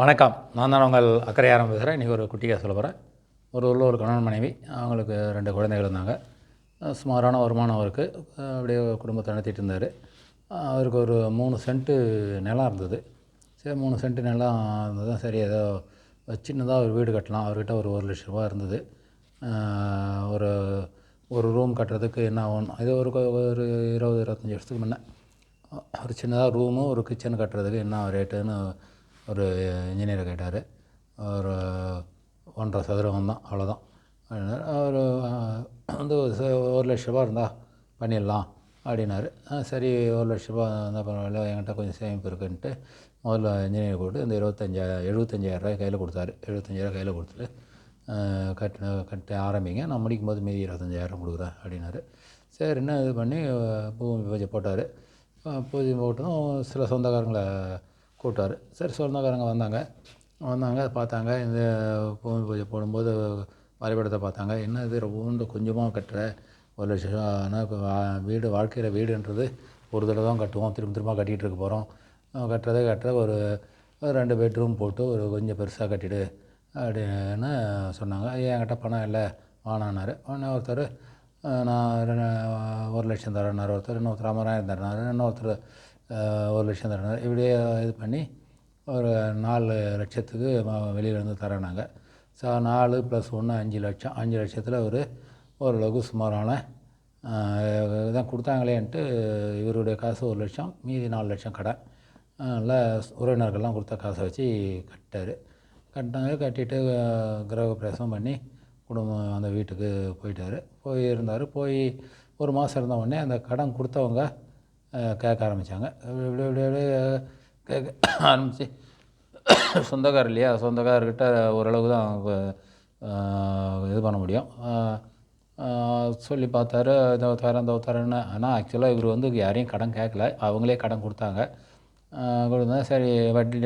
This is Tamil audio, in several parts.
வணக்கம். நான் தான் உங்கள் அக்கறை ஆரம்பிக்கிறேன். இன்றைக்கி ஒரு குட்டியாக சொல்ல போகிறேன் ஒரு ஊரில் ஒரு கணவன் மனைவி அவங்களுக்கு ரெண்டு குழந்தைகள் இருந்தாங்க. சுமாரான வருமானம் அவருக்கு. அப்படியே குடும்பத்தை நடத்திட்டு இருந்தார். அவருக்கு ஒரு மூணு சென்ட்டு நிலம் இருந்தது. சரி மூணு சென்ட்டு நிலம் இருந்தது சரி ஏதோ சின்னதாக ஒரு வீடு கட்டலாம். அவர்கிட்ட ஒரு ஒரு லட்ச ரூபா இருந்தது. ஒரு ஒரு ரூம் கட்டுறதுக்கு என்ன ஆகும்? இது ஒரு ஒரு இருபது இருபத்தஞ்சி வருஷத்துக்கு முன்னே. ஒரு சின்னதாக ரூமு ஒரு கிச்சன் கட்டுறதுக்கு என்ன ரேட்டுன்னு ஒரு இன்ஜினியரை கேட்டார். ஒரு ஒன்றரை சதுரம் தான் அவ்வளோதான் அப்படின்னாரு. அவர் வந்து ஒரு ச- ஒரு லட்ச ரூபா இருந்தால் பண்ணிடலாம் அப்படின்னாரு. சரி ஒரு லட்ச ரூபா இருந்தால் பரவாயில்ல என்கிட்ட கொஞ்சம் சேமிப்பு இருக்குன்ட்டு முதல்ல இன்ஜினியர் போட்டு இந்த இருபத்தஞ்சா எழுபத்தஞ்சாயிரரூபாய் கையில் கொடுத்தாரு. எழுபத்தஞ்சாயிரம் கையில் கொடுத்துட்டு அஹ், கட்டு கட்ட ஆரம்பிங்க. நான் முடிக்கும் போது மீதி இருபத்தஞ்சாயிரம் கொடுக்குறேன் அப்படின்னாரு. சரின்னு இது பண்ணி பூமி பூஜை போட்டார். பூஜை போட்டதும் சில சொந்தக்காரங்களை கூப்பிட்டாரு. சரி சொந்தக்காரங்க வந்தாங்க. வந்தாங்க பார்த்தாங்க. இந்த பூமி பூஜை போடும்போது வரைபடத்தை பார்த்தாங்க. என்ன இது ரொம்ப கொஞ்சமாக கட்டுற ஒரு லட்சம் ஆனால் வீடு வாழ்க்கையில் வீடுன்றது ஒரு தடவை தான் கட்டுவோம். திரும்ப திரும்ப கட்டிகிட்டு இருக்க போகிறோம் கட்டுறதே கட்டுற ஒரு ரெண்டு பெட்ரூம் போட்டு ஒரு கொஞ்சம் பெருசாக கட்டிடு அப்படின்னு சொன்னாங்க. என்கிட்ட பணம் இல்லை வானானார் உடனே ஒருத்தர் நான் ரெண்டு- ஒரு லட்சம் தரேன்னார். ஒருத்தர் இன்னொருத்தர் ஐம்பதாயிரம் தரேனாரு இன்னொருத்தர் ஒரு லட்சம் தரேனாரு இப்படியே இது பண்ணி ஒரு நாலு லட்சத்துக்கு வெளியிலேருந்து தரானாங்க ஸோ நாலு ப்ளஸ் ஒன்று அஞ்சு லட்சம். அஞ்சு லட்சத்தில் ஒரு ஓரளவுக்கு சுமாரான இதான் கொடுத்தாங்களேன்ட்டு இவருடைய காசு ஒரு லட்சம் மீதி நாலு லட்சம் கடன் நல்ல உறவினர்கள்லாம் கொடுத்த காசை வச்சு கட்டார் கட்டினாங்க கட்டிட்டு கிரகப்பிரவேசம் பண்ணி குடும்பம் அந்த வீட்டுக்கு போயிட்டார். போய் இருந்தார் போய் ஒரு மாதம் இருந்த உடனே அந்த கடன் கொடுத்தவங்க கேட்க ஆரம்பித்தாங்க இப்படி இப்படி இப்படி கேட்க ஆரம்பித்து சொந்தக்காரர் இல்லையா? சொந்தக்காரர்கிட்ட ஓரளவுக்கு தான் இது பண்ண முடியும். சொல்லி பார்த்தாரு இந்த தரேன் இந்த தரேன்னு. ஆனால் ஆக்சுவலாக இவர் வந்து யாரையும் கடன் கேட்கல. அவங்களே கடன் கொடுத்தாங்க. கொடுத்தா சரி வட்டி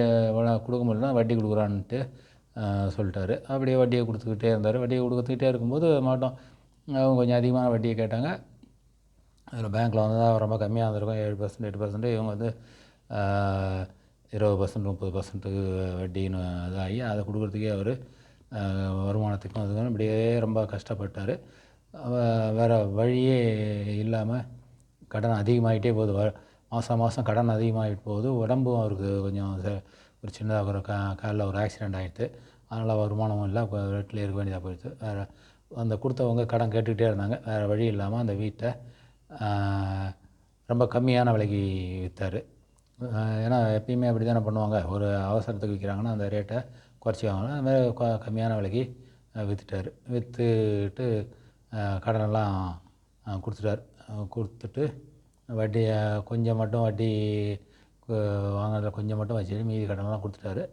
கொடுக்க முடியலன்னா வட்டி கொடுக்குறான்ட்டு சொல்லிட்டாரு. அப்படியே வட்டியை கொடுத்துக்கிட்டே இருந்தார். வட்டியை கொடுத்துக்கிட்டே இருக்கும்போது மாட்டோம். அவங்க கொஞ்சம் அதிகமான வட்டியை கேட்டாங்க. அதில் பேங்க்கில் வந்து தான் ரொம்ப கம்மியாக இருந்திருக்கும். ஏழு பர்சன்ட் எட்டு பர்சன்ட்டு இவங்க வந்து இருபது பர்சன்ட் முப்பது பர்சன்ட்டுக்கு வட்டின்னு இதாகி அதை கொடுக்குறதுக்கே அவர் வருமானத்துக்கும் அதுக்கும் இப்படியே ரொம்ப கஷ்டப்பட்டார். வேறு வழியே இல்லாமல் கடன் அதிகமாகிட்டே போகுது. வ மாதம் மாதம் கடன் அதிகமாகிட்டு போகுது. உடம்பும் அவருக்கு கொஞ்சம் ஒரு சின்னதாக ஒரு கா காலில் ஒரு ஆக்சிடெண்ட் ஆகிடுது அதனால் வருமானமும் இல்லை. இப்போ வீட்டில் இருக்க வேண்டியதாக போயிடுது வேறு அந்த கொடுத்தவங்க கடன் கேட்டுக்கிட்டே இருந்தாங்க. வேறு வழி இல்லாமல் அந்த வீட்டை ரொம்ப கம்மியான விலைக்கு விற்றார் ஏன்னா எப்பயுமே அப்படி தானே பண்ணுவாங்க. ஒரு அவசரத்துக்கு விற்கிறாங்கன்னா அந்த ரேட்டை குறைச்சி வாங்கணும் அது கம்மியான விலைக்கு விற்றுட்டார் விற்றுட்டு கடனெல்லாம் கொடுத்துட்டார். கொடுத்துட்டு வட்டியை கொஞ்சம் மட்டும் வட்டி வாங்கினதில் கொஞ்சம் மட்டும் வச்சுட்டு மீதி கடனெல்லாம் கொடுத்துட்டாரு.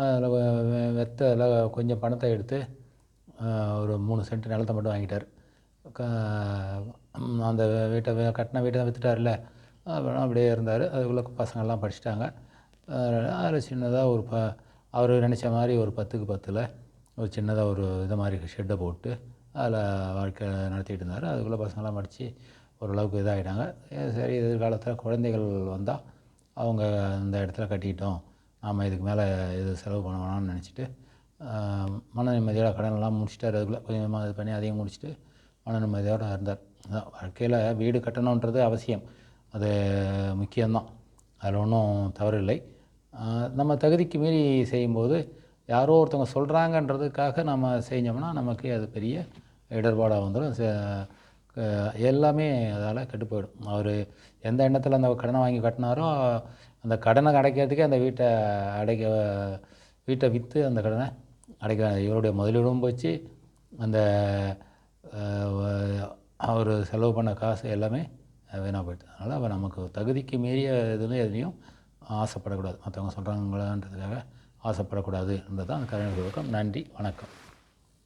அதில் வெத்த அதில் கொஞ்சம் பணத்தை எடுத்து ஒரு மூணு சென்ட் நிலத்தை மட்டும் வாங்கிட்டார். க அந்த வீட்டை கட்டின வீட்டை தான் விற்றுட்டார்ல அப்புறம் அப்படியே இருந்தார். அதுக்குள்ளே பசங்கள்லாம் படிச்சிட்டாங்க. அதில் சின்னதாக ஒரு ப அவர் நினச்ச மாதிரி ஒரு பத்துக்கு பத்தில் ஒரு சின்னதாக ஒரு இது மாதிரி ஷெட்டை போட்டு அதில் வாழ்க்கை நடத்திட்டு இருந்தார். அதுக்குள்ளே பசங்கள்லாம் படித்து ஓரளவுக்கு இதாகிட்டாங்க சரி எதிர்காலத்தில் குழந்தைகள் வந்தால் அவங்க அந்த இடத்துல கட்டிக்கிட்டோம் நாம் இதுக்கு மேலே இது செலவு பண்ண வேணாம்னு நினச்சிட்டு மன நிம்மதியோட கடனெல்லாம் முடிச்சிட்டார். அதுக்குள்ளே கொஞ்சமாக இது பண்ணி அதையும் முடிச்சுட்டு மன நிம்மதியோடு இருந்தார் அதான் வாழ்க்கையில் வீடு கட்டணுன்றது அவசியம். அது முக்கியம்தான். அதில் ஒன்றும் தவறு இல்லை நம்ம தகுதிக்கு மீறி செய்யும்போது யாரோ ஒருத்தவங்க சொல்கிறாங்கன்றதுக்காக நம்ம செஞ்சோம்னா நமக்கு அது பெரிய இடர்பாடாக வந்துடும். ச- எல்லாமே அதால் கெட்டு போயிடும். அவர் எந்த எண்ணத்தில் அந்த கடனை வாங்கி கட்டினாரோ அந்த கடனை அடைக்கிறதுக்கே அந்த வீட்டை அடைக்க வீட்டை விற்று அந்த கடனை அடைக்க இவருடைய முதலீடும் போச்சு. அந்த அவர் செலவு பண்ண காசு எல்லாமே வீணாக போயிட்டு அதனால் அவ நமக்கு தகுதிக்கு மீறிய இதில் எதுலேயும் ஆசைப்படக்கூடாது. மற்றவங்க சொல்கிறாங்களான்றதுக்காக ஆசைப்படக்கூடாதுன்றது தான் அந்த கலைஞர் நன்றி. வணக்கம்.